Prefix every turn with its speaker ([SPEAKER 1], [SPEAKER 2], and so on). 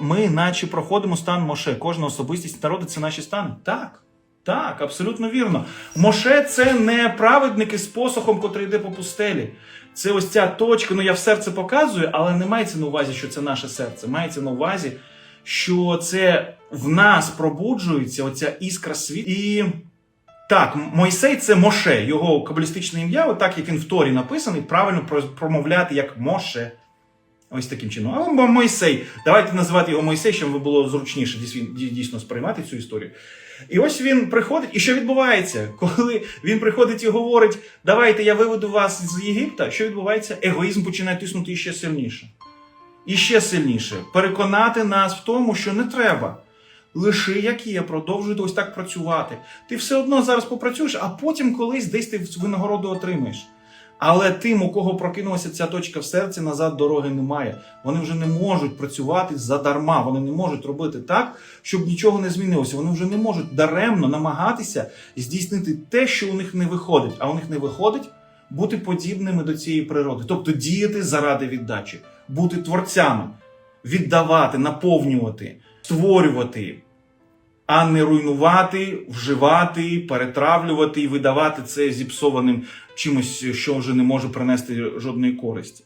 [SPEAKER 1] ми наче проходимо стан Моше. Кожна особистість народу це наші стани. Так. Так, абсолютно вірно. Моше це не праведники з посохом, котрий йде по пустелі. Це ось ця точка, ну я в серце показую, але не мається на увазі, що це наше серце. Мається на увазі, що це в нас пробуджується оця іскра світу. І так, Мойсей це Моше, його кабалістичне ім'я, отак як він в Торі написаний, правильно промовляти як Моше. Ось таким чином. А Мо- Мойсей. Давайте називати його Мойсей, щоб було зручніше дійс- дійсно сприймати цю історію. І ось він приходить, і що відбувається? Коли він приходить і говорить: давайте я виведу вас з Єгипта, що відбувається? Егоїзм починає тиснути іще сильніше. І ще сильніше. Переконати нас в тому, що не треба. Лиши як є, продовжуй ось так працювати. Ти все одно зараз попрацюєш, а потім колись десь ти винагороду отримаєш. Але тим, у кого прокинулася ця точка в серці, назад дороги немає. Вони вже не можуть працювати задарма. Вони не можуть робити так, щоб нічого не змінилося. Вони вже не можуть даремно намагатися здійснити те, що у них не виходить. А у них не виходить бути подібними до цієї природи, тобто діяти заради віддачі, бути творцями, віддавати, наповнювати, створювати, а не руйнувати, вживати, перетравлювати і видавати це зіпсованим чимось, що вже не може принести жодної користі.